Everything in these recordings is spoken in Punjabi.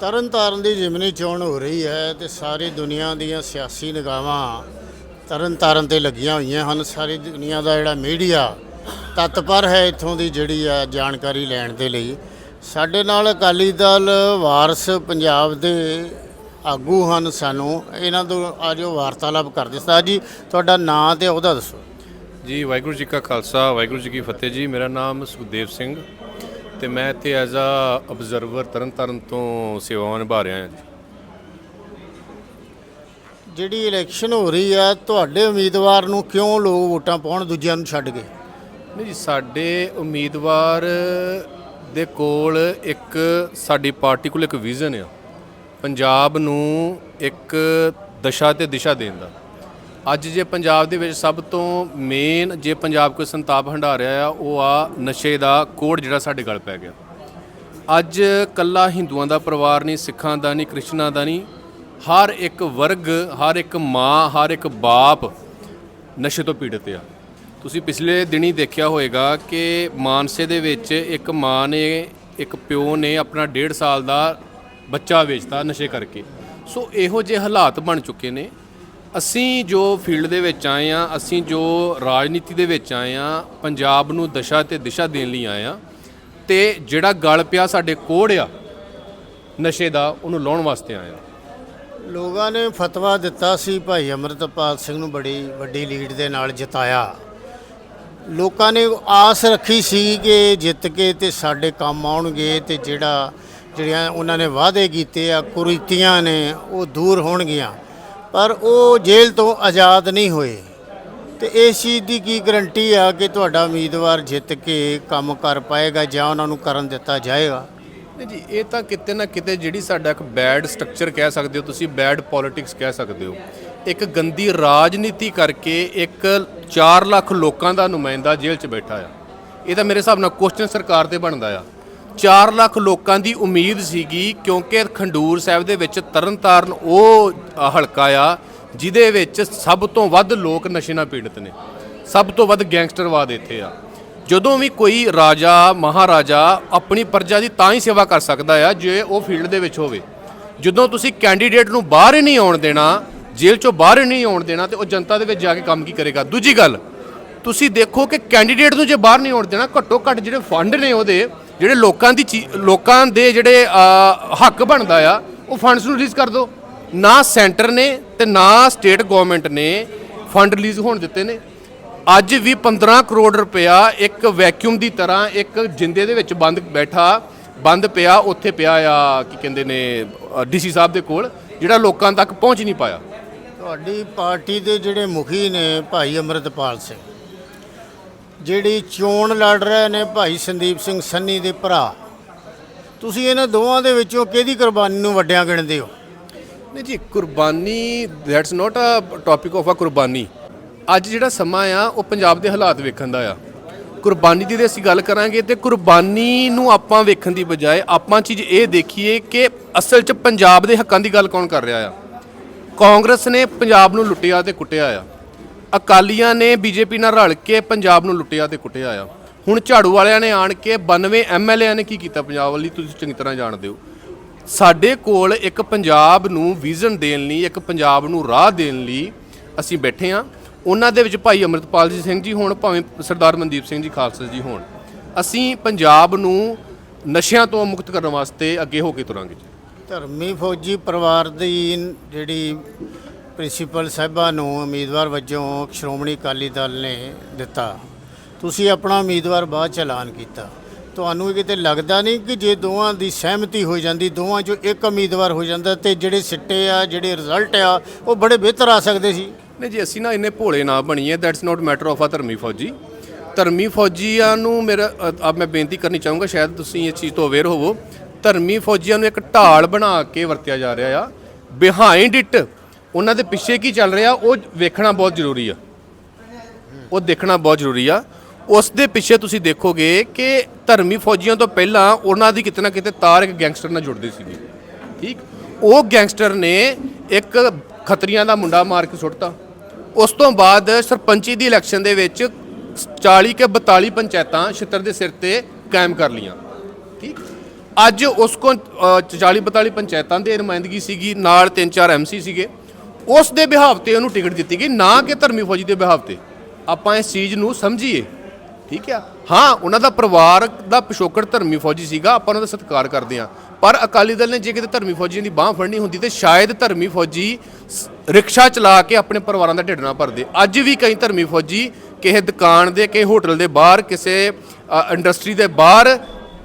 ਤਰਨਤਾਰਨ ਦੀ ਜਿਮਨੀ ਚੋਣ ਹੋ ਰਹੀ ਹੈ ਤੇ ਸਾਰੀ ਦੁਨੀਆ ਦੀਆਂ ਸਿਆਸੀ ਨਿਗਾਹਾਂ ਤਰਨਤਾਰਨ ਤੇ ਲੱਗੀਆਂ ਹੋਈਆਂ ਹਨ। ਸਾਰੀ ਦੁਨੀਆ ਦਾ ਜਿਹੜਾ ਮੀਡੀਆ ਤਤਪਰ ਹੈ ਇੱਥੋਂ ਦੀ ਜਿਹੜੀ ਆ ਜਾਣਕਾਰੀ ਲੈਣ ਦੇ ਲਈ। ਸਾਡੇ ਨਾਲ ਅਕਾਲੀ ਦਲ ਵਾਰਸ ਪੰਜਾਬ ਦੇ ਆਗੂ ਹਨ ਸਾਨੂੰ। ਇਹਨਾਂ ਤੋਂ ਆਜੋ ਵਾਰਤਾਲਾਪ ਕਰਦੇ ਸਰ ਜੀ ਤੁਹਾਡਾ ਨਾਂ ਤੇ ਉਹਦਾ ਦੱਸੋ। ਜੀ, ਵਾਹਿਗੁਰੂ ਜੀ ਕਾ ਖਾਲਸਾ, ਵਾਹਿਗੁਰੂ ਜੀ ਕੀ ਫਤਿਹ ਜੀ। ਮੇਰਾ ਨਾਮ ਸੁਖਦੇਵ ਸਿੰਘ। ਤੇ ਮੈਂ ਇੱਥੇ ਐਜ਼ ਅ ਅਬਜ਼ਰਵਰ ਤਰਨਤਾਰਨ ਤੋਂ ਸੇਵਾਵਾਂ ਨਿਭਾ ਰਿਹਾ ਹਾਂ ਜੀ। ਜਿਹੜੀ ਇਲੈਕਸ਼ਨ ਹੋ ਰਹੀ ਆ ਤੁਹਾਡੇ ਉਮੀਦਵਾਰ ਨੂੰ ਕਿਉਂ ਲੋਕ ਵੋਟਾਂ ਪਾਉਣ ਦੂਜਿਆਂ ਨੂੰ ਛੱਡ ਗਏ ਨਹੀਂ ਜੀ ਸਾਡੇ ਉਮੀਦਵਾਰ ਦੇ ਕੋਲ ਇੱਕ ਸਾਡੀ ਪਾਰਟੀ ਕੋਲ ਇੱਕ ਵਿਜ਼ਨ ਆ। ਪੰਜਾਬ ਨੂੰ ਇੱਕ ਦਸ਼ਾ ਤੇ ਦਿਸ਼ਾ ਦੇਣ ਦਾ। ਅੱਜ ਜੇ ਪੰਜਾਬ ਦੇ ਵਿੱਚ ਸਭ ਤੋਂ ਮੇਨ ਜੇ ਪੰਜਾਬ ਕੋਈ ਸੰਤਾਪ ਹੰਢਾ ਰਿਹਾ ਆ, ਉਹ ਆ ਨਸ਼ੇ ਦਾ ਕੋੜ ਜਿਹੜਾ ਸਾਡੇ ਗਲ ਪੈ ਗਿਆ। ਅੱਜ ਕੱਲਾ ਹਿੰਦੂਆਂ ਦਾ ਪਰਿਵਾਰ ਨਹੀਂ, ਸਿੱਖਾਂ ਦਾ ਨਹੀਂ ਕ੍ਰਿਸਚਨਾਂ ਦਾ ਨਹੀਂ, ਹਰ ਇੱਕ ਵਰਗ, ਹਰ ਇੱਕ ਮਾਂ, ਹਰ ਇੱਕ ਬਾਪ ਨਸ਼ੇ ਤੋਂ ਪੀੜਤ ਆ। ਤੁਸੀਂ ਪਿਛਲੇ ਦਿਨੀ ਦੇਖਿਆ ਹੋਵੇਗਾ ਕਿ ਮਾਨਸੇ ਦੇ ਵਿੱਚ ਇੱਕ ਮਾਂ ਨੇ, ਇੱਕ ਪਿਓ ਨੇ ਆਪਣਾ 1.5 ਸਾਲ ਦਾ ਬੱਚਾ ਵੇਚਤਾ ਨਸ਼ੇ ਕਰਕੇ। ਸੋ ਇਹੋ ਜਿਹੇ ਹਾਲਾਤ ਬਣ ਚੁੱਕੇ ਨੇ ਅਸੀਂ ਜੋ ਫੀਲਡ ਦੇ ਵਿੱਚ ਆਏ ਆ ਅਸੀਂ ਜੋ ਰਾਜਨੀਤੀ ਦੇ ਵਿੱਚ ਆਏ ਆ ਪੰਜਾਬ ਨੂੰ ਦਸ਼ਾ ਤੇ ਦਿਸ਼ਾ ਦੇਣ ਲਈ ਆਏ ਆ ਤੇ ਜਿਹੜਾ ਗਲ ਪਿਆ ਸਾਡੇ ਕੋੜ ਆ, ਨਸ਼ੇ ਦਾ, ਉਹਨੂੰ ਲਾਉਣ ਵਾਸਤੇ ਆਏ ਆ ਲੋਕਾਂ ਨੇ ਫਤਵਾ ਦਿੱਤਾ ਸੀ, ਭਾਈ ਅਮਰਤਪਾਲ ਸਿੰਘ ਨੂੰ ਬੜੀ ਵੱਡੀ ਲੀਡ ਦੇ ਨਾਲ ਜਿਤਾਇਆ। ਲੋਕਾਂ ਨੇ ਆਸ ਰੱਖੀ ਸੀ ਕਿ ਜਿੱਤ ਕੇ ਤੇ ਸਾਡੇ ਕੰਮ ਆਉਣਗੇ ਤੇ ਜਿਹੜਾ ਜਿਹੜੀਆਂ ਉਹਨਾਂ ਨੇ ਵਾਅਦੇ ਕੀਤੇ ਆ, ਕੁਰੀਤੀਆਂ ਨੇ, ਉਹ ਦੂਰ ਹੋਣਗੀਆਂ। ਪਰ ਉਹ ਜੇਲ੍ਹ ਤੋਂ ਆਜ਼ਾਦ ਨਹੀਂ ਹੋਏ। ਤੇ ਇਸ ਚੀਜ਼ ਦੀ ਕੀ ਗਰੰਟੀ ਆ ਕਿ ਤੁਹਾਡਾ ਉਮੀਦਵਾਰ ਜਿੱਤ ਕੇ ਕੰਮ ਕਰ ਪਾਏਗਾ ਜਾਂ ਉਹਨਾਂ ਨੂੰ ਕਰਨ ਦਿੱਤਾ ਜਾਏਗਾ? ਨਹੀਂ ਜੀ, ਇਹ ਤਾਂ ਕਿਤੇ ਨਾ ਕਿਤੇ ਜਿਹੜੀ ਸਾਡਾ ਇੱਕ ਬੈਡ ਸਟਰਕਚਰ ਕਹਿ ਸਕਦੇ ਹੋ ਤੁਸੀਂ ਬੈਡ ਪੋਲਿਟਿਕਸ ਕਹਿ ਸਕਦੇ ਹੋ। ਇੱਕ ਗੰਦੀ ਰਾਜਨੀਤੀ ਕਰਕੇ ਇੱਕ 4 ਲੱਖ ਲੋਕਾਂ ਦਾ ਨੁਮਾਇੰਦਾ ਜੇਲ੍ਹ 'ਚ ਬੈਠਾ ਆ। ਇਹ ਤਾਂ ਮੇਰੇ ਹਿਸਾਬ ਨਾਲ ਕੁਐਸਚਨ ਸਰਕਾਰ ਤੇ ਬਣਦਾ ਆ। 4 ਲੱਖ ਲੋਕਾਂ ਦੀ ਉਮੀਦ ਸੀਗੀ ਕਿਉਂਕਿ ਖੰਡੂਰ ਸਾਹਿਬ ਦੇ ਵਿੱਚ ਤਰਨਤਾਰਨ ਉਹ ਹਲਕਾ ਆ, ਜਿਹਦੇ ਵਿੱਚ ਸਭ ਤੋਂ ਵੱਧ ਲੋਕ ਨਸ਼ੇ ਨਾਲ ਪੀੜਤ ਨੇ। ਸਭ ਤੋਂ ਵੱਧ ਗੈਂਗਸਟਰਵਾਦ ਇੱਥੇ ਆ। ਜਦੋਂ ਵੀ ਕੋਈ ਰਾਜਾ, ਮਹਾਰਾਜਾ ਆਪਣੀ ਪ੍ਰਜਾ ਦੀ ਤਾਂ ਹੀ ਸੇਵਾ ਕਰ ਸਕਦਾ ਆ, ਜੇ ਉਹ ਫੀਲਡ ਦੇ ਵਿੱਚ ਹੋਵੇ। ਜਦੋਂ ਤੁਸੀਂ ਕੈਂਡੀਡੇਟ ਨੂੰ ਬਾਹਰ ਹੀ ਨਹੀਂ ਆਉਣ ਦੇਣਾ, ਜੇਲ੍ਹ ਚੋਂ ਬਾਹਰ ਹੀ ਨਹੀਂ ਆਉਣ ਦੇਣਾ ਤੇ ਉਹ ਜਨਤਾ ਦੇ ਵਿੱਚ ਜਾ ਕੇ ਕੰਮ ਕੀ ਕਰੇਗਾ? ਦੂਜੀ ਗੱਲ, ਤੁਸੀਂ ਦੇਖੋ ਕਿ ਕੈਂਡੀਡੇਟ ਨੂੰ ਜੇ ਬਾਹਰ ਨਹੀਂ ਆਉਣ ਦੇਣਾ, ਘੱਟੋ ਘੱਟ ਜਿਹੜੇ ਫੰਡ ਨੇ ਉਹਦੇ ਜਿਹੜੇ ਲੋਕਾਂ ਦੀ ਚੀ- ਲੋਕਾਂ ਦੇ ਜਿਹੜੇ ਹੱਕ ਬਣਦਾ ਆ, ਉਹ ਫੰਡਸ ਨੂੰ ਰਿਲੀਜ਼ ਕਰ ਦਿਓ ਨਾ ਸੈਂਟਰ ਨੇ ਤੇ ਨਾ ਸਟੇਟ ਗਵਰਨਮੈਂਟ ਨੇ ਫੰਡ ਰਿਲੀਜ਼ ਹੋਣ ਦਿੱਤੇ ਨੇ। ਅੱਜ ਵੀ 15 ਕਰੋੜ ਰੁਪਇਆ ਇੱਕ ਵੈਕਿਊਮ ਦੀ ਤਰ੍ਹਾਂ ਇੱਕ ਜਿੰਦੇ ਦੇ ਵਿੱਚ ਬੰਦ ਬੈਠਾ, ਬੰਦ ਪਿਆ, ਉੱਥੇ ਪਿਆ ਆ, ਕੀ ਕਹਿੰਦੇ ਨੇ ਡੀਸੀ ਸਾਹਿਬ ਦੇ ਕੋਲ, ਜਿਹੜਾ ਲੋਕਾਂ ਤੱਕ ਪਹੁੰਚ ਨਹੀਂ ਪਾਇਆ। ਤੁਹਾਡੀ ਪਾਰਟੀ ਦੇ ਜਿਹੜੇ ਮੁਖੀ ਨੇ ਭਾਈ ਅਮਰਤਪਾਲ ਸਿੰਘ। ਜਿਹੜੀ ਚੋਣ ਲੜ ਰਹੇ ਨੇ ਭਾਈ ਸੰਦੀਪ ਸਿੰਘ ਸੰਨੀ ਦੇ ਭਰਾ, ਤੁਸੀਂ ਇਹਨਾਂ ਦੋਵਾਂ ਦੇ ਵਿੱਚੋਂ ਕਿਹਦੀ ਕੁਰਬਾਨੀ ਨੂੰ ਵੱਡਿਆਂ ਗਿਣਦੇ ਹੋ? ਨਹੀਂ ਜੀ, ਕੁਰਬਾਨੀ that's not a topic of ਅ ਕੁਰਬਾਨੀ। ਅੱਜ ਜਿਹੜਾ ਸਮਾਂ ਆ, ਉਹ ਪੰਜਾਬ ਦੇ ਹਾਲਾਤ ਵੇਖਣ ਦਾ ਆ। ਕੁਰਬਾਨੀ ਦੀ ਤੇ ਅਸੀਂ ਗੱਲ ਕਰਾਂਗੇ, ਤੇ ਕੁਰਬਾਨੀ ਨੂੰ ਆਪਾਂ ਵੇਖਣ ਦੀ ਬਜਾਏ ਆਪਾਂ ਚੀਜ਼ ਇਹ ਦੇਖੀਏ ਕਿ ਅਸਲ 'ਚ ਪੰਜਾਬ ਦੇ ਹੱਕਾਂ ਦੀ ਗੱਲ ਕੌਣ ਕਰ ਰਿਹਾ ਆ? ਕਾਂਗਰਸ ਨੇ ਪੰਜਾਬ ਨੂੰ ਲੁੱਟਿਆ ਤੇ ਕੁੱਟਿਆ ਆ। ਅਕਾਲੀਆਂ ਨੇ ਬੀਜੇਪੀ ਨਾਲ ਰਲ ਕੇ ਪੰਜਾਬ ਨੂੰ ਲੁੱਟਿਆ ਤੇ ਕੁੱਟਿਆ ਆ। ਹੁਣ ਝਾੜੂ ਵਾਲਿਆਂ ਨੇ ਆਣ ਕੇ 92 ਐਮਐਲਏਆਂ ਨੇ ਕੀ ਕੀਤਾ ਪੰਜਾਬ ਵਾਲੀ ਤੁਸੀਂ ਚੰਗੀ ਤਰ੍ਹਾਂ ਜਾਣਦੇ ਹੋ। ਸਾਡੇ ਕੋਲ ਇੱਕ ਪੰਜਾਬ ਨੂੰ ਵਿਜ਼ਨ ਦੇਣ ਲਈ, ਇੱਕ ਪੰਜਾਬ ਨੂੰ ਰਾਹ ਦੇਣ ਲਈ ਅਸੀਂ ਬੈਠੇ ਹਾਂ ਉਹਨਾਂ ਦੇ ਵਿੱਚ ਭਾਈ ਅਮਰਤਪਾਲ ਜੀ ਸਿੰਘ ਜੀ ਹੋਣ, ਭਾਵੇਂ ਸਰਦਾਰ ਮਨਦੀਪ ਸਿੰਘ ਜੀ, ਖਾਲਸਾ ਜੀ ਹੋਣ। ਅਸੀਂ ਪੰਜਾਬ ਨੂੰ ਨਸ਼ਿਆਂ ਤੋਂ ਮੁਕਤ ਕਰਨ ਵਾਸਤੇ ਅੱਗੇ ਹੋ ਕੇ ਤੁਰਾਂਗੇ ਜੀ। ਧਰਮੀ ਫੌਜੀ ਪਰਿਵਾਰ ਦੀ ਜਿਹੜੀ ਪ੍ਰਿੰਸੀਪਲ ਸਾਹਿਬਾਂ ਨੂੰ ਉਮੀਦਵਾਰ ਵਜੋਂ ਸ਼੍ਰੋਮਣੀ ਅਕਾਲੀ ਦਲ ਨੇ ਦਿੱਤਾ। ਤੁਸੀਂ ਆਪਣਾ ਉਮੀਦਵਾਰ ਬਾਅਦ ਚ ਐਲਾਨ ਕੀਤਾ। ਤੁਹਾਨੂੰ ਇਹ ਕਿਤੇ ਲੱਗਦਾ ਨਹੀਂ ਕਿ ਜੇ ਦੋਵਾਂ ਦੀ ਸਹਿਮਤੀ ਹੋ ਜਾਂਦੀ ਦੋਵਾਂ ਚੋਂ ਇੱਕ ਉਮੀਦਵਾਰ ਹੋ ਜਾਂਦਾ ਤੇ ਜਿਹੜੇ ਸਿੱਟੇ ਆ ਜਿਹੜੇ ਰਿਜ਼ਲਟ ਆ ਉਹ ਬੜੇ ਬਿਹਤਰ ਆ ਸਕਦੇ ਸੀ? ਨਹੀਂ ਜੀ ਅਸੀਂ ਨਾ ਇੰਨੇ ਭੋਲੇ ਨਾ ਬਣੀਏ ਦੈਟਸ ਨਾਟ ਮੈਟਰ ਆਫ ਆ ਧਰਮੀ ਫੌਜੀ। ਧਰਮੀ ਫੌਜੀਆਂ ਨੂੰ ਮੇਰਾ ਅ, ਮੈਂ ਬੇਨਤੀ ਕਰਨੀ ਚਾਹੂੰਗਾ ਸ਼ਾਇਦ ਤੁਸੀਂ ਇਸ ਚੀਜ਼ ਤੋਂ ਅਵੇਅਰ ਹੋਵੋ। ਧਰਮੀ ਫੌਜੀਆਂ ਨੂੰ ਇੱਕ ਢਾਲ ਬਣਾ ਕੇ ਵਰਤਿਆ ਜਾ ਰਿਹਾ ਆ। ਬਿਹਾਈਂਡ ਇਟ ਉਹਨਾਂ ਦੇ ਪਿੱਛੇ ਕੀ ਚੱਲ ਰਿਹਾ, ਉਹ ਵੇਖਣਾ ਬਹੁਤ ਜ਼ਰੂਰੀ ਆ। ਉਹ ਦੇਖਣਾ ਬਹੁਤ ਜ਼ਰੂਰੀ ਆ। ਉਸ ਦੇ ਪਿੱਛੇ ਤੁਸੀਂ ਦੇਖੋਗੇ ਕਿ ਧਰਮੀ ਫੌਜੀਆਂ ਤੋਂ ਪਹਿਲਾਂ ਉਹਨਾਂ ਦੀ ਕਿਤੇ ਨਾ ਕਿਤੇ ਤਾਰ ਇੱਕ ਗੈਂਗਸਟਰ ਨਾਲ ਜੁੜਦੀ ਸੀਗੀ। ਠੀਕ? ਉਹ ਗੈਂਗਸਟਰ ਨੇ ਇੱਕ ਖਤਰੀਆਂ ਦਾ ਮੁੰਡਾ ਮਾਰ ਕੇ ਸੁੱਟਤਾ। ਉਸ ਤੋਂ ਬਾਅਦ ਸਰਪੰਚੀ ਦੀ ਇਲੈਕਸ਼ਨ ਦੇ ਵਿੱਚ 40 ਕੇ 42 ਪੰਚਾਇਤਾਂ ਛਿੱਤਰ ਦੇ ਸਿਰ ਤੇ ਕਾਇਮ ਕਰ ਲੀਆਂ ਠੀਕ? ਅੱਜ ਉਸ ਕੋ 40 42 ਪੰਚਾਇਤਾਂ ਦੇ ਨੁਮਾਇੰਦਗੀ ਸੀਗੀ, ਨਾਲ ਤਿੰਨ ਚਾਰ ਐਮਸੀ ਸੀਗੇ। ਉਸ ਦੇ ਵਿਹਾਵ ਤੇ ਉਹਨੂੰ ਟਿਕਟ ਦਿੱਤੀ ਗਈ, ਨਾ ਕਿ ਧਰਮੀ ਫੌਜੀ ਦੇ ਵਿਹਾਵ ਤੇ। ਆਪਾਂ ਇਸ ਚੀਜ਼ ਨੂੰ ਸਮਝੀਏ, ਠੀਕ ਆ? ਹਾਂ, ਉਹਨਾਂ ਦਾ ਪਰਿਵਾਰ ਦਾ ਪਿਛੋਕੜ ਧਰਮੀ ਫੌਜੀ ਸੀਗਾ, ਆਪਾਂ ਉਹਨਾਂ ਦਾ ਸਤਿਕਾਰ ਕਰਦੇ ਹਾਂ। ਪਰ ਅਕਾਲੀ ਦਲ ਨੇ ਜੇ ਕਿਤੇ ਧਰਮੀ ਫੌਜੀਆਂ ਦੀ ਬਾਹ ਫੜਨੀ ਹੁੰਦੀ ਤੇ ਸ਼ਾਇਦ ਧਰਮੀ ਫੌਜੀ ਰਿਕਸ਼ਾ ਚਲਾ ਕੇ ਆਪਣੇ ਪਰਿਵਾਰਾਂ ਦਾ ਢਿੱਡ ਨਾ ਭਰਦੇ। ਅੱਜ ਵੀ ਕਈ ਧਰਮੀ ਫੌਜੀ ਕਿਸੇ ਦੁਕਾਨ ਦੇ, ਕਿਸੇ ਹੋਟਲ ਦੇ ਬਾਹਰ, ਕਿਸੇ ਇੰਡਸਟਰੀ ਦੇ ਬਾਹਰ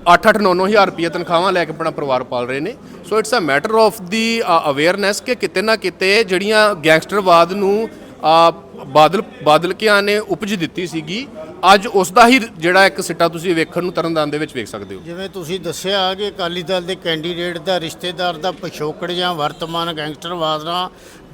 8-8 9-9000 ਰੁਪਏ ਤਨਖਾਹਾਂ ਲੈ ਕੇ ਆਪਣਾ ਪਰਿਵਾਰ ਪਾਲ ਰਹੇ ਨੇ। So it's a matter of the awareness ਕਿ ਕਿਤੇ ਨਾ ਕਿਤੇ ਜਿਹੜੀਆਂ ਗੈਂਗਸਟਰਵਾਦ ਨੂੰ ਅ, ਬਾਦਲ ਬਾਦਲ ਕਿਆਂ ਨੇ ਉਪਜ ਦਿੱਤੀ ਸੀਗੀ। ਅੱਜ ਉਸ ਦਾ ਹੀ ਜਿਹੜਾ ਇੱਕ ਸਿੱਟਾ ਤੁਸੀਂ ਵੇਖਣ ਨੂੰ ਤਰਨਤਾਰਨ ਦੇ ਵਿੱਚ ਵੇਖ ਸਕਦੇ ਹੋ। ਜਿਵੇਂ ਤੁਸੀਂ ਦੱਸਿਆ ਕਿ ਅਕਾਲੀ ਦਲ ਦੇ ਕੈਂਡੀਡੇਟ ਦਾ ਰਿਸ਼ਤੇਦਾਰ ਦਾ ਪਿਛੋਕੜ ਜਾਂ ਵਰਤਮਾਨ ਗੈਂਗਸਟਰਵਾਦ ਨਾਲ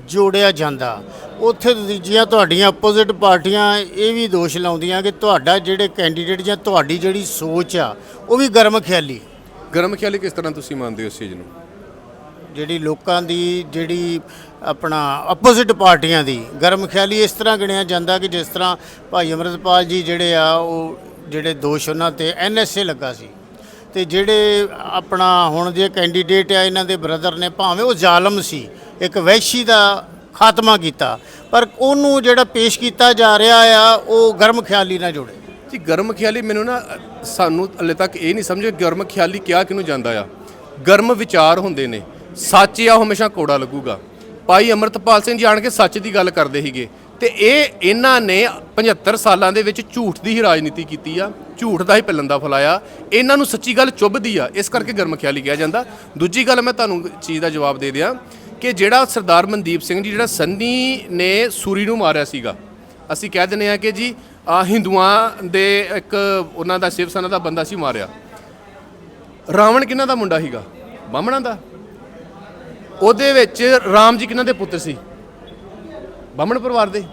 ਜੋੜਿਆ ਜਾਂਦਾ। ਉੱਥੇ ਦੂਜੀਆਂ ਤੁਹਾਡੀਆਂ ਆਪੋਜ਼ਿਟ ਪਾਰਟੀਆਂ ਇਹ ਵੀ ਦੋਸ਼ ਲਾਉਂਦੀਆਂ ਕਿ ਤੁਹਾਡਾ ਜਿਹੜੇ ਕੈਂਡੀਡੇਟ ਜਾਂ ਤੁਹਾਡੀ ਜਿਹੜੀ ਸੋਚ ਆ ਉਹ ਵੀ ਗਰਮ ਖਿਆਲੀ। ਗਰਮ ਖਿਆਲੀ ਕਿਸ ਤਰ੍ਹਾਂ ਤੁਸੀਂ ਮੰਨਦੇ ਹੋ ਇਸ ਚੀਜ਼ ਨੂੰ? ਜਿਹੜੀ ਲੋਕਾਂ ਦੀ ਜਿਹੜੀ ਆਪਣਾ ਆਪੋਜ਼ਿਟ ਪਾਰਟੀਆਂ ਦੀ ਗਰਮ ਖਿਆਲੀ ਇਸ ਤਰ੍ਹਾਂ ਗਿਣਿਆ ਜਾਂਦਾ ਕਿ ਜਿਸ ਤਰ੍ਹਾਂ ਭਾਈ ਅਮਰਤਪਾਲ ਜੀ ਜਿਹੜੇ ਆ, ਉਹ ਜਿਹੜੇ ਦੋਸ਼ ਉਹਨਾਂ ਤੇ ਐਨਐਸਏ ਲੱਗਾ ਸੀ। ਤੇ ਜਿਹੜੇ ਆਪਣਾ ਹੁਣ ਜੇ ਕੈਂਡੀਡੇਟ ਆ, ਇਹਨਾਂ ਦੇ ਬ੍ਰਦਰ ਨੇ ਭਾਵੇਂ ਉਹ ਜ਼ਾਲਮ ਸੀ, ਇੱਕ ਵਹਿਸ਼ੀ ਦਾ ਖਾਤਮਾ ਕੀਤਾ, ਪਰ ਉਹਨੂੰ ਜਿਹੜਾ ਪੇਸ਼ ਕੀਤਾ ਜਾ ਰਿਹਾ ਆ, ਉਹ ਗਰਮ ਖਿਆਲੀ ਨਾਲ ਜੁੜੇ। ਜੀ, ਗਰਮ ਖਿਆਲੀ ਮੈਨੂੰ ਨਾ, ਸਾਨੂੰ ਹਲੇ ਤੱਕ ਇਹ ਨਹੀਂ ਸਮਝ ਗਰਮ ਖਿਆਲੀ ਕਿਹਾ ਕਿਹਨੂੰ ਜਾਂਦਾ ਆ। ਗਰਮ ਵਿਚਾਰ ਹੁੰਦੇ ਨੇ। ਸੱਚ ਆ, ਉਹ ਹਮੇਸ਼ਾ ਕੋੜਾ ਲੱਗੂਗਾ। ਭਾਈ ਅਮਰਤਪਾਲ ਸਿੰਘ ਜੀ ਆਣ ਕੇ ਸੱਚ ਦੀ ਗੱਲ ਕਰਦੇ ਸੀਗੇ। ਤੇ ਇਹ ਇਹਨਾਂ ਨੇ 75 ਸਾਲਾਂ ਦੇ ਵਿੱਚ ਝੂਠ ਦੀ ਹੀ ਰਾਜਨੀਤੀ ਕੀਤੀ ਆ, ਝੂਠ ਦਾ ਹੀ ਪਲੰਦਾ ਫਲਾਇਆ। ਇਹਨਾਂ ਨੂੰ ਸੱਚੀ ਗੱਲ ਚੁੱਭਦੀ ਆ, ਇਸ ਕਰਕੇ ਗਰਮ ਖਿਆਲੀ ਕਿਹਾ ਜਾਂਦਾ। ਦੂਜੀ ਗੱਲ ਮੈਂ ਤੁਹਾਨੂੰ ਚੀਜ਼ ਦਾ ਜਵਾਬ ਦੇ ਦਿਆਂ ਕਿ ਜਿਹੜਾ ਸਰਦਾਰ ਮਨਦੀਪ ਸਿੰਘ ਜੀ, ਜਿਹੜਾ ਸੰਨੀ ਨੇ ਸੂਰੀ ਨੂੰ ਮਾਰਿਆ ਸੀਗਾ, ਅਸੀਂ ਕਹਿ ਦਿੰਦੇ ਆ ਕਿ ਜੀ ਹਿੰਦੂਆਂ ਦੇ ਇੱਕ ਉਹਨਾਂ ਦਾ ਸ਼ਿਵ ਸੈਨਾ ਦਾ ਬੰਦਾ ਸੀ ਮਾਰਿਆ। ਰਾਵਣ ਕਿਹਨਾਂ ਦਾ ਮੁੰਡਾ ਸੀਗਾ? ਬਾਹਮਣਾਂ ਦਾ। ਉਹਦੇ ਵਿੱਚ ਰਾਮ ਜੀ ਕਿਹਨਾਂ ਦੇ ਪੁੱਤਰ ਸੀ? ਬਾਹਮਣ ਪਰਿਵਾਰ ਦੇ।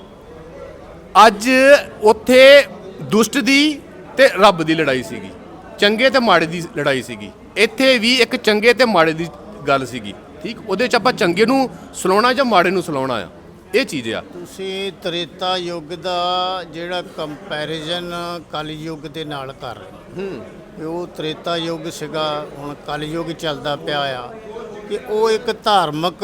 ਅੱਜ ਉੱਥੇ ਦੁਸ਼ਟ ਦੀ ਤੇ ਰੱਬ ਦੀ ਲੜਾਈ ਸੀਗੀ। ਚੰਗੇ ਤੇ ਮਾੜੇ ਦੀ ਲੜਾਈ ਸੀਗੀ। ਇੱਥੇ ਵੀ ਇੱਕ ਚੰਗੇ ਤੇ ਮਾੜੇ ਦੀ ਗੱਲ ਸੀਗੀ। ਠੀਕ? ਉਹਦੇ ਚ ਆਪਾਂ ਚੰਗੇ ਨੂੰ ਸਲਾਉਣਾ ਜਾਂ ਮਾੜੇ ਨੂੰ ਸਲਾਉਣਾ ਆ? ਇਹ ਚੀਜ਼ ਆ। ਤੁਸੀਂ ਤ੍ਰੇਤਾ ਯੁੱਗ ਦਾ ਜਿਹੜਾ ਕੰਪੈਰੀਜ਼ਨ ਕਲੀ ਯੁੱਗ ਦੇ ਨਾਲ ਕਰ ਰਹੇ ਹੂੰ। ਉਹ ਤ੍ਰੇਤਾ ਯੁੱਗ ਸੀਗਾ ਹੁਣ ਕਲੀ ਯੁੱਗ ਚੱਲਦਾ ਪਿਆ ਆ। ਕਿ ਉਹ ਇੱਕ ਧਾਰਮਿਕ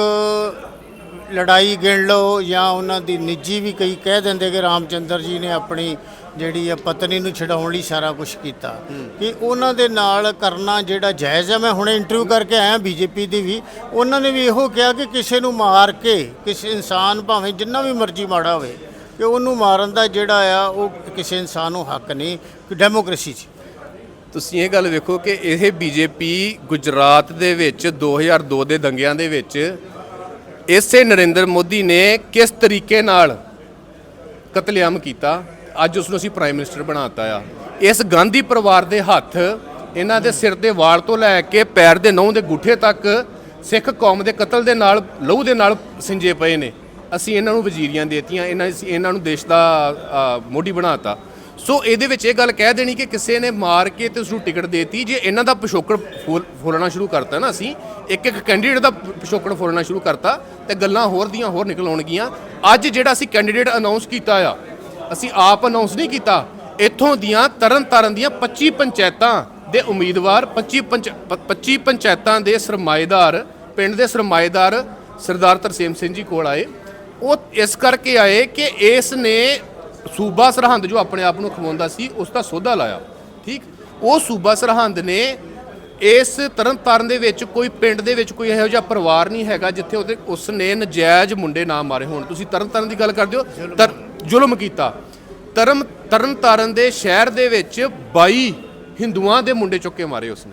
ਲੜਾਈ ਗਿਣ ਲਓ ਜਾਂ ਉਹਨਾਂ ਦੀ ਨਿੱਜੀ ਵੀ ਕਈ ਕਹਿ ਦਿੰਦੇ ਕਿ ਰਾਮਚੰਦਰ ਜੀ ਨੇ ਆਪਣੀ ਜਿਹੜੀ ਆ ਪਤਨੀ ਨੂੰ ਛਡਾਉਣ ਲਈ ਸਾਰਾ ਕੁਝ ਕੀਤਾ। ਕਿ ਉਹਨਾਂ ਦੇ ਨਾਲ ਕਰਨਾ ਜਿਹੜਾ ਜਾਇਜ਼ ਹੈ ਮੈਂ ਹੁਣੇ ਇੰਟਰਵਿਊ ਕਰਕੇ ਆਇਆ ਬੀਜੇਪੀ ਦੀ ਵੀ। ਉਹਨਾਂ ਨੇ ਵੀ ਇਹੋ ਕਿਹਾ ਕਿ ਕਿਸੇ ਨੂੰ ਮਾਰ ਕੇ ਕਿਸੇ ਇਨਸਾਨ ਭਾਵੇਂ ਜਿੰਨਾ ਵੀ ਮਰਜ਼ੀ ਮਾੜਾ ਹੋਵੇ ਕਿ ਉਹਨੂੰ ਮਾਰਨ ਦਾ ਜਿਹੜਾ ਆ ਉਹ ਕਿਸੇ ਇਨਸਾਨ ਨੂੰ ਹੱਕ ਨਹੀਂ ਕਿ ਡੈਮੋਕ੍ਰੇਸੀ 'ਚ। ਤੁਸੀਂ ਇਹ ਗੱਲ ਵੇਖੋ ਕਿ ਇਹ ਬੀਜੇਪੀ ਗੁਜਰਾਤ ਦੇ ਵਿੱਚ 2002 ਦੇ ਦੰਗਿਆਂ ਦੇ ਵਿੱਚ ਇਸੇ ਨਰਿੰਦਰ ਮੋਦੀ ਨੇ ਕਿਸ ਤਰੀਕੇ ਨਾਲ ਕਤਲੇਆਮ ਕੀਤਾ। ਅੱਜ ਉਸ ਨੂੰ ਅਸੀਂ ਪ੍ਰਾਈਮ ਮਿਨਿਸਟਰ ਬਣਾਤਾ ਆ। ਇਸ ਗਾਂਧੀ ਪਰਿਵਾਰ ਦੇ ਹੱਥ ਇਹਨਾਂ ਦੇ ਸਿਰ ਦੇ ਵਾਲ ਤੋਂ ਲੈ ਕੇ ਪੈਰ ਦੇ ਨਹੁੰ ਦੇ ਗੁੱਠੇ ਤੱਕ ਸਿੱਖ ਕੌਮ ਦੇ ਕਤਲ ਦੇ ਨਾਲ ਲਹੂ ਦੇ ਨਾਲ ਸਿੰਜੇ ਪਏ ਨੇ। ਅਸੀਂ ਇਹਨਾਂ ਨੂੰ ਵਜ਼ੀਰੀਆਂ ਦੇਤੀਆਂ ਇਹਨਾਂ ਅਸੀਂ ਇਹਨਾਂ ਨੂੰ ਦੇਸ਼ ਦਾ ਅ, ਮੋਢੀ ਬਣਾਤਾ। ਸੋ ਇਹਦੇ ਵਿੱਚ ਇਹ ਗੱਲ ਕਹਿ ਦੇਣੀ ਕਿ ਕਿਸੇ ਨੇ ਮਾਰ ਕੇ ਤੇ ਉਸ ਨੂੰ ਟਿਕਟ ਦੇਤੀ। ਜੇ ਇਹਨਾਂ ਦਾ ਪਿਛੋਕੜ ਫੋਲ- ਫੋਲਣਾ ਸ਼ੁਰੂ ਕਰਤਾ ਨਾ ਅਸੀਂ, ਇੱਕ ਇੱਕ ਕੈਂਡੀਡੇਟ ਦਾ ਪਿਛੋਕੜ ਫੋਲਣਾ ਸ਼ੁਰੂ ਕਰਤਾ ਤੇ ਗੱਲਾਂ ਹੋਰ ਦੀਆਂ ਹੋਰ ਨਿਕਲ ਆਉਣਗੀਆਂ। ਅੱਜ ਜਿਹੜਾ ਅਸੀਂ ਕੈਂਡੀਡੇਟ ਅਨਾਉਂਸ ਕੀਤਾ ਆ, ਅਸੀਂ ਆਪ ਅਨਾਉਂਸ ਨਹੀਂ ਕੀਤਾ, ਇੱਥੋਂ ਦੀਆਂ ਤਰਨ ਤਾਰਨ ਦੀਆਂ 25 ਪੰਚਾਇਤਾਂ ਦੇ ਉਮੀਦਵਾਰ 25 ਪੰਚ- ਪ- 25 ਪੰਚਾਇਤਾਂ ਦੇ ਸਰਮਾਏਦਾਰ, ਪਿੰਡ ਦੇ ਸਰਮਾਏਦਾਰ ਸਰਦਾਰ ਤਰਸੇਮ ਸਿੰਘ ਜੀ ਕੋਲ ਆਏ। ਉਹ ਇਸ ਕਰਕੇ ਆਏ ਕਿ ਇਸ ਨੇ ਸੂਬਾ ਸਰਹੰਦ ਜੋ ਆਪਣੇ ਆਪ ਨੂੰ ਖਵਾਉਂਦਾ ਸੀ ਉਸ ਦਾ ਸੋਧਾ ਲਾਇਆ। ਠੀਕ? ਉਹ ਸੂਬਾ ਸਰਹੰਦ ਨੇ ਇਸ ਤਰਨਤਾਰਨ ਦੇ ਵਿੱਚ ਕੋਈ ਪਿੰਡ ਦੇ ਵਿੱਚ ਕੋਈ ਇਹੋ ਜਿਹਾ ਪਰਿਵਾਰ ਨਹੀਂ ਹੈਗਾ ਜਿੱਥੇ ਉਹਦੇ ਉਸ ਨੇ ਨਜਾਇਜ਼ ਮੁੰਡੇ ਨਾ ਮਾਰੇ ਹੋਣ। ਤੁਸੀਂ ਤਰਨਤਾਰਨ ਦੀ ਗੱਲ ਕਰਦੇ ਹੋ? ਤਰ ਜ਼ੁਲਮ ਕੀਤਾ। ਤਰਮ ਤਰਨਤਾਰਨ ਦੇ ਸ਼ਹਿਰ ਦੇ ਵਿੱਚ 22 ਹਿੰਦੂਆਂ ਦੇ ਮੁੰਡੇ ਚੁੱਕ ਕੇ ਮਾਰੇ ਉਸਨੇ।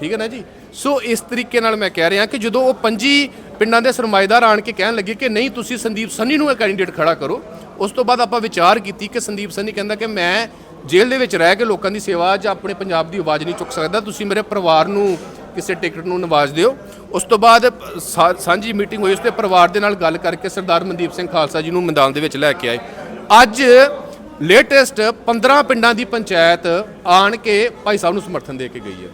ਠੀਕ ਹੈ ਨਾ ਜੀ? ਸੋ ਇਸ ਤਰੀਕੇ ਨਾਲ ਮੈਂ ਕਹਿ ਰਿਹਾ ਕਿ ਜਦੋਂ ਉਹ ਪੰਜੀ ਪਿੰਡਾਂ ਦੇ ਸਰਮਾਏਦਾਰ ਆਣ ਕੇ ਕਹਿਣ ਲੱਗੇ ਕਿ ਨਹੀਂ ਤੁਸੀਂ ਸੰਦੀਪ ਸੰਨੀ ਨੂੰ ਕੈਂਡੀਡੇਟ ਖੜਾ ਕਰੋ ਉਸ ਤੋਂ ਬਾਅਦ ਆਪਾਂ ਵਿਚਾਰ ਕੀਤੀ ਕਿ ਸੰਦੀਪ ਸੰਨੀ ਕਹਿੰਦਾ ਕਿ ਮੈਂ ਜੇਲ੍ਹ ਦੇ ਵਿੱਚ ਰਹਿ ਕੇ ਲੋਕਾਂ ਦੀ ਸੇਵਾ ਜਾਂ ਆਪਣੇ ਪੰਜਾਬ ਦੀ ਆਵਾਜ਼ ਨਹੀਂ ਚੁੱਕ ਸਕਦਾ, ਤੁਸੀਂ ਮੇਰੇ ਪਰਿਵਾਰ ਨੂੰ ਕਿਸੇ ਟਿਕਟ ਨੂੰ ਨਵਾਜ਼ ਦਿਓ। ਉਸ ਤੋਂ ਬਾਅਦ ਸਾ- ਸਾਂਝੀ ਮੀਟਿੰਗ ਹੋਈ, ਉਸ ਤੇ ਪਰਿਵਾਰ ਦੇ ਨਾਲ ਗੱਲ ਕਰਕੇ ਸਰਦਾਰ ਮਨਦੀਪ ਸਿੰਘ ਖਾਲਸਾ ਜੀ ਨੂੰ ਮੈਦਾਨ ਦੇ ਵਿੱਚ ਲੈ ਕੇ ਆਏ। ਅੱਜ ਲੇਟੈਸਟ 15 ਪਿੰਡਾਂ ਦੀ ਪੰਚਾਇਤ ਆਣ ਕੇ ਭਾਈ ਸਾਹਿਬ ਨੂੰ ਸਮਰਥਨ ਦੇ ਕੇ ਗਈ ਹੈ।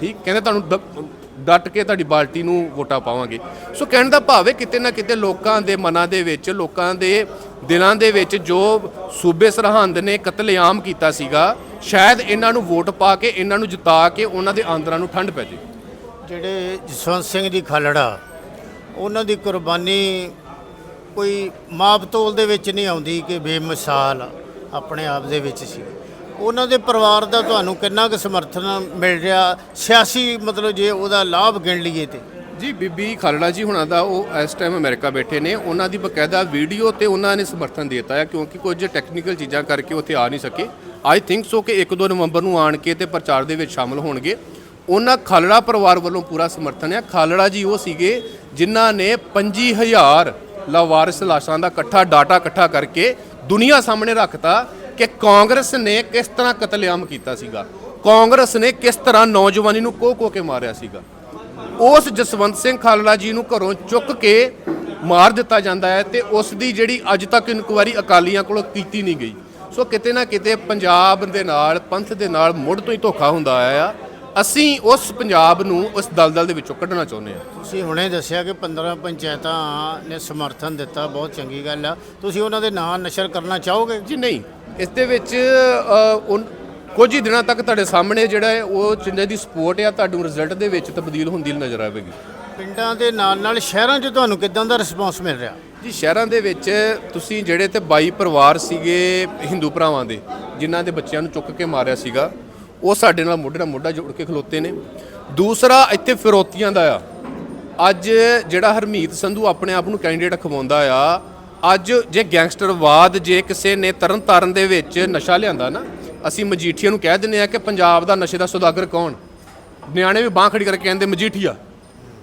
ਠੀਕ? ਕਹਿੰਦੇ ਤੁਹਾਨੂੰ ਡ- ਡਟ ਕੇ ਤੁਹਾਡੀ ਬਾਲਟੀ ਨੂੰ ਵੋਟਾਂ ਪਾਵਾਂਗੇ। ਸੋ ਕਹਿਣ ਦਾ ਭਾਵ ਹੈ ਕਿਤੇ ਨਾ ਕਿਤੇ ਲੋਕਾਂ ਦੇ ਮਨਾਂ ਦੇ ਵਿੱਚ, ਲੋਕਾਂ ਦੇ ਦਿਲਾਂ ਦੇ ਵਿੱਚ ਜੋ ਸੂਬੇ ਸਰਹੰਦ ਨੇ ਕਤਲੇਆਮ ਕੀਤਾ ਸੀਗਾ, ਸ਼ਾਇਦ ਇਹਨਾਂ ਨੂੰ ਵੋਟ ਪਾ ਕੇ, ਇਹਨਾਂ ਨੂੰ ਜਿਤਾ ਕੇ ਉਹਨਾਂ ਦੇ ਆਂਦਰਾਂ ਨੂੰ ਠੰਡ ਪੈ ਜੇ। ਜਿਹੜੇ ਜਸਵੰਤ ਸਿੰਘ ਜੀ ਖਾਲੜਾ, ਉਹਨਾਂ ਦੀ ਕੁਰਬਾਨੀ ਕੋਈ ਮਾਪ ਤੋਲ ਦੇ ਵਿੱਚ ਨਹੀਂ ਆਉਂਦੀ ਕਿ ਬੇਮਿਸਾਲ ਆਪਣੇ ਆਪ ਦੇ ਵਿੱਚ ਸੀ। ਉਹਨਾਂ ਦੇ ਪਰਿਵਾਰ ਦਾ ਤੁਹਾਨੂੰ ਕਿੰਨਾ ਕੁ ਸਮਰਥਨ ਮਿਲ ਰਿਹਾ? ਸਿਆਸੀ ਮਤਲਬ ਜੇ ਉਹਦਾ ਲਾਭ ਗਿਣ ਲਈਏ ਤੇ। ਜੀ, ਬੀਬੀ ਖਾਲੜਾ ਜੀ ਹੁਣਾਂ ਦਾ ਉਹ ਇਸ ਟਾਈਮ ਅਮਰੀਕਾ ਬੈਠੇ ਨੇ। ਉਹਨਾਂ ਦੀ ਬਕਾਇਦਾ ਵੀਡੀਓ ਤੇ ਉਹਨਾਂ ਨੇ ਸਮਰਥਨ ਦਿੱਤਾ ਹੈ ਕਿਉਂਕਿ ਕੁਝ ਟੈਕਨੀਕਲ ਚੀਜ਼ਾਂ ਕਰਕੇ ਉੱਥੇ ਆ ਨਹੀਂ ਸਕੇ। ਆਈ ਥਿੰਕ ਸੋ ਕਿ 1-2 ਨਵੰਬਰ ਨੂੰ ਆਣ ਕੇ ਤੇ ਪ੍ਰਚਾਰ ਦੇ ਵਿੱਚ ਸ਼ਾਮਲ ਹੋਣਗੇ। ਉਹਨਾਂ ਖਾਲੜਾ ਪਰਿਵਾਰ ਵੱਲੋਂ ਪੂਰਾ ਸਮਰਥਨ ਹੈ ਖਾਲੜਾ ਜੀ ਉਹ ਸੀਗੇ ਜਿਨ੍ਹਾਂ ਨੇ 25000 ਲਾਵਾਰਿਸ ਲਾਸ਼ਾਂ ਦਾ ਇਕੱਠਾ ਡਾਟਾ ਇਕੱਠਾ ਕਰਕੇ ਦੁਨੀਆ ਸਾਹਮਣੇ ਰੱਖਤਾ ਕਿ ਕਾਂਗਰਸ ਨੇ ਕਿਸ ਤਰ੍ਹਾਂ ਕਤਲੇਆਮ ਕੀਤਾ ਸੀਗਾ। ਕਾਂਗਰਸ ਨੇ ਕਿਸ ਤਰ੍ਹਾਂ ਨੌਜਵਾਨੀ ਨੂੰ ਕੋਹ ਕੋਹ ਕੇ ਮਾਰਿਆ ਸੀਗਾ। ਉਸ ਜਸਵੰਤ ਸਿੰਘ ਖਾਲੜਾ ਜੀ ਨੂੰ ਘਰੋਂ ਚੁੱਕ ਕੇ ਮਾਰ ਦਿੱਤਾ ਜਾਂਦਾ ਹੈ ਤੇ ਉਸ ਦੀ ਜਿਹੜੀ ਅੱਜ ਤੱਕ ਇਨਕੁਆਇਰੀ ਅਕਾਲੀਆਂ ਕੋਲੋਂ ਕੀਤੀ ਨਹੀਂ ਗਈ। ਸੋ ਕਿਤੇ ਨਾ ਕਿਤੇ ਪੰਜਾਬ ਦੇ ਨਾਲ ਪੰਥ ਦੇ ਨਾਲ ਮੁੱਢ ਤੋਂ ਹੀ ਧੋਖਾ ਹੁੰਦਾ ਆਇਆ। ਆ ਅਸੀਂ ਉਸ ਪੰਜਾਬ ਨੂੰ ਉਸ ਦਲਦਲ ਦੇ ਵਿੱਚੋਂ ਕੱਢਣਾ ਚਾਹੁੰਦੇ ਹਾਂ। ਤੁਸੀਂ ਹੁਣੇ ਦੱਸਿਆ ਕਿ 15 ਪੰਚਾਇਤਾਂ ਨੇ ਸਮਰਥਨ ਦਿੱਤਾ ਬਹੁਤ ਚੰਗੀ ਗੱਲ ਆ। ਤੁਸੀਂ ਉਹਨਾਂ ਦੇ ਨਾਂ ਨਸ਼ਰ ਕਰਨਾ ਚਾਹੋਗੇ? ਜੀ ਨਹੀਂ। ਇਸ ਦੇ ਵਿੱਚ ਕੁਝ ਹੀ ਦਿਨਾਂ ਤੱਕ ਤੁਹਾਡੇ ਸਾਹਮਣੇ ਜਿਹੜਾ ਹੈ ਉਹ ਜਿੰਨੇ ਦੀ ਸਪੋਰਟ ਆ ਤੁਹਾਨੂੰ ਰਿਜ਼ਲਟ ਦੇ ਵਿੱਚ ਤਬਦੀਲ ਹੁੰਦੀ ਨਜ਼ਰ ਆਵੇਗੀ। ਪਿੰਡਾਂ ਦੇ ਨਾਲ ਨਾਲ ਸ਼ਹਿਰਾਂ 'ਚ ਤੁਹਾਨੂੰ ਕਿਦਾਂ ਦਾ ਰਿਸਪੌਂਸ ਮਿਲ ਰਿਹਾ? ਜੀ ਸ਼ਹਿਰਾਂ ਦੇ ਵਿੱਚ ਤੁਸੀਂ ਜਿਹੜੇ ਤੇ 22 ਪਰਿਵਾਰ ਸੀਗੇ ਹਿੰਦੂ ਭਰਾਵਾਂ ਦੇ ਜਿਨ੍ਹਾਂ ਦੇ ਬੱਚਿਆਂ ਨੂੰ ਚੁੱਕ ਕੇ ਮਾਰਿਆ ਸੀਗਾ ਉਹ ਸਾਡੇ ਨਾਲ ਮੋਢੇ ਨਾਲ ਮੋਢਾ ਜੋੜ ਕੇ ਖਲੋਤੇ ਨੇ। ਦੂਸਰਾ ਇੱਥੇ ਫਿਰੋਤੀਆਂ ਦਾ ਆ। ਅੱਜ ਜਿਹੜਾ ਹਰਮੀਤ ਸੰਧੂ ਆਪਣੇ ਆਪ ਨੂੰ ਕੈਂਡੀਡੇਟ ਖਵਾਉਂਦਾ ਆ ਅੱਜ ਜੇ ਗੈਂਗਸਟਰਵਾਦ ਜੇ ਕਿਸੇ ਨੇ ਤਰਨ ਤਾਰਨ ਦੇ ਵਿੱਚ ਨਸ਼ਾ ਲਿਆਂਦਾ ਨਾ ਅਸੀਂ ਮਜੀਠੀਆ ਨੂੰ ਕਹਿ ਦਿੰਦੇ ਆ ਕਿ ਪੰਜਾਬ ਦਾ ਨਸ਼ੇ ਦਾ ਸੁਦਾਗਰ ਕੌਣ? ਨਿਆਣੇ ਵੀ ਬਾਂਹ ਖੜੀ ਕਰਕੇ ਕਹਿੰਦੇ ਮਜੀਠੀਆ।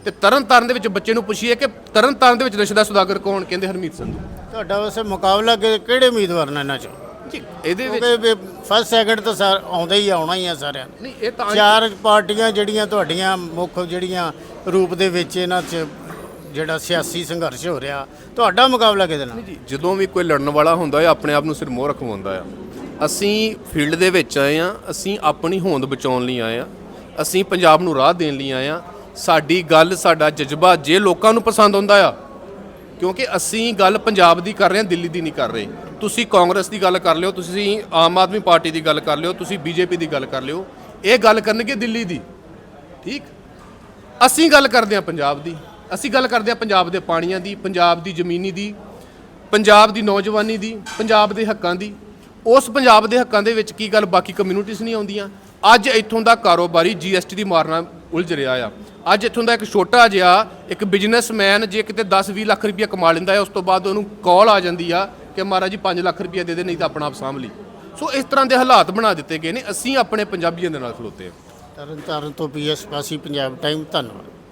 ਤੇ ਤਰਨ ਤਾਰਨ ਦੇ ਵਿੱਚ ਬੱਚੇ ਨੂੰ ਪੁੱਛੀਏ ਕਿ ਤਰਨ ਤਾਰਨ ਦੇ ਵਿੱਚ ਨਸ਼ੇ ਦਾ ਸੁਦਾਗਰ ਕੌਣ? ਕਹਿੰਦੇ ਹਰਮੀਤ ਸੰਧੂ। ਤੁਹਾਡਾ ਵੈਸੇ ਮੁਕਾਬਲਾ ਕਿਹੜੇ ਉਮੀਦਵਾਰ ਨਾਲ ਇਹਨਾਂ 'ਚ? ਇਹਦੇ ਵਿੱਚ ਫਸਟ ਸੈਕਿੰਡ ਤਾਂ ਸਾਰ ਆਉਂਦਾ ਹੀ ਆਉਣਾ ਹੀ ਆ ਸਾਰਿਆਂ ਨੂੰ। ਨਹੀਂ ਇਹ ਤਾਂ ਚਾਰ ਪਾਰਟੀਆਂ ਜਿਹੜੀਆਂ ਤੁਹਾਡੀਆਂ ਮੁੱਖ ਜਿਹੜੀਆਂ ਰੂਪ ਦੇ ਵਿੱਚ ਇਹਨਾਂ 'ਚ ਜਿਹੜਾ ਸਿਆਸੀ ਸੰਘਰਸ਼ ਹੋ ਰਿਹਾ ਤੁਹਾਡਾ ਮੁਕਾਬਲਾ ਕਿਹਦੇ ਨਾਲ? ਜੀ ਜਦੋਂ ਵੀ ਕੋਈ ਲੜਨ ਵਾਲਾ ਹੁੰਦਾ ਹੈ ਆਪਣੇ ਆਪ ਨੂੰ ਸਿਰ ਮੋਹ ਰਖਵਾਉਂਦਾ ਆ। ਅਸੀਂ ਫੀਲਡ ਦੇ ਵਿੱਚ ਆਏ ਆ ਅਸੀਂ ਆਪਣੀ ਹੋਂਦ ਬਚਾਉਣ ਲਈ ਆਏ ਆ ਅਸੀਂ ਪੰਜਾਬ ਨੂੰ ਰਾਹ ਦੇਣ ਲਈ ਆਏ ਆ ਸਾਡੀ ਗੱਲ, ਸਾਡਾ ਜਜ਼ਬਾ ਜੇ ਲੋਕਾਂ ਨੂੰ ਪਸੰਦ ਆਉਂਦਾ ਆ, ਕਿਉਂਕਿ ਅਸੀਂ ਗੱਲ ਪੰਜਾਬ ਦੀ ਕਰ ਰਹੇ ਹਾਂ, ਦਿੱਲੀ ਦੀ ਨਹੀਂ ਕਰ ਰਹੇ। ਤੁਸੀਂ ਕਾਂਗਰਸ ਦੀ ਗੱਲ ਕਰ ਲਿਓ, ਤੁਸੀਂ ਆਮ ਆਦਮੀ ਪਾਰਟੀ ਦੀ ਗੱਲ ਕਰ ਲਿਓ, ਤੁਸੀਂ ਬੀਜੇਪੀ ਦੀ ਗੱਲ ਕਰ ਲਿਓ, ਇਹ ਗੱਲ ਕਰਨਗੇ ਦਿੱਲੀ ਦੀ, ਠੀਕ? ਅਸੀਂ ਗੱਲ ਕਰਦੇ ਹਾਂ ਪੰਜਾਬ ਦੀ, ਅਸੀਂ ਗੱਲ ਕਰਦੇ ਹਾਂ ਪੰਜਾਬ ਦੇ ਪਾਣੀਆਂ ਦੀ, ਪੰਜਾਬ ਦੀ ਜ਼ਮੀਨੀ ਦੀ, ਪੰਜਾਬ ਦੀ ਨੌਜਵਾਨੀ ਦੀ, ਪੰਜਾਬ ਦੇ ਹੱਕਾਂ ਦੀ ਉਸ ਪੰਜਾਬ ਦੇ ਹੱਕਾਂ ਦੇ ਵਿੱਚ ਕੀ ਗੱਲ ਬਾਕੀ ਕਮਿਊਨਿਟੀਜ਼ ਨਹੀਂ ਆਉਂਦੀਆਂ? ਅੱਜ ਇੱਥੋਂ ਦਾ ਕਾਰੋਬਾਰੀ ਜੀਐਸਟੀ ਦੀ ਮਾਰਨਾ ਉਲਝ ਰਿਹਾ ਆ। ਅੱਜ ਇੱਥੋਂ ਦਾ ਇੱਕ ਛੋਟਾ ਜਿਹਾ, ਇੱਕ ਬਿਜ਼ਨਸਮੈਨ ਜੇ ਕਿਤੇ 10-20 ਲੱਖ ਰੁਪਏ ਕਮਾ ਲੈਂਦਾ ਹੈ, ਉਸ ਤੋਂ ਬਾਅਦ ਉਹਨੂੰ ਕਾਲ ਆ ਜਾਂਦੀ ਆ ਕਿ ਮਹਾਰਾਜ ਜੀ 5 ਲੱਖ ਰੁਪਏ ਦੇ ਦੇ, ਨਹੀਂ ਤਾਂ ਆਪਣਾ ਆਪ ਸਾਂਭ ਲਈ। ਸੋ ਇਸ ਤਰ੍ਹਾਂ ਦੇ ਹਾਲਾਤ ਬਣਾ ਦਿੱਤੇ ਗਏ ਨੇ। ਅਸੀਂ ਆਪਣੇ ਪੰਜਾਬੀਆਂ ਦੇ ਨਾਲ ਖਲੋਤੇ ਹਾਂ। ਤਰਨ ਤਾਰਨ ਤੋਂ ਪੀਐਸ ਪਾਸੀ ਪੰਜਾਬ ਟਾਈਮ ਧੰਨਵਾਦ।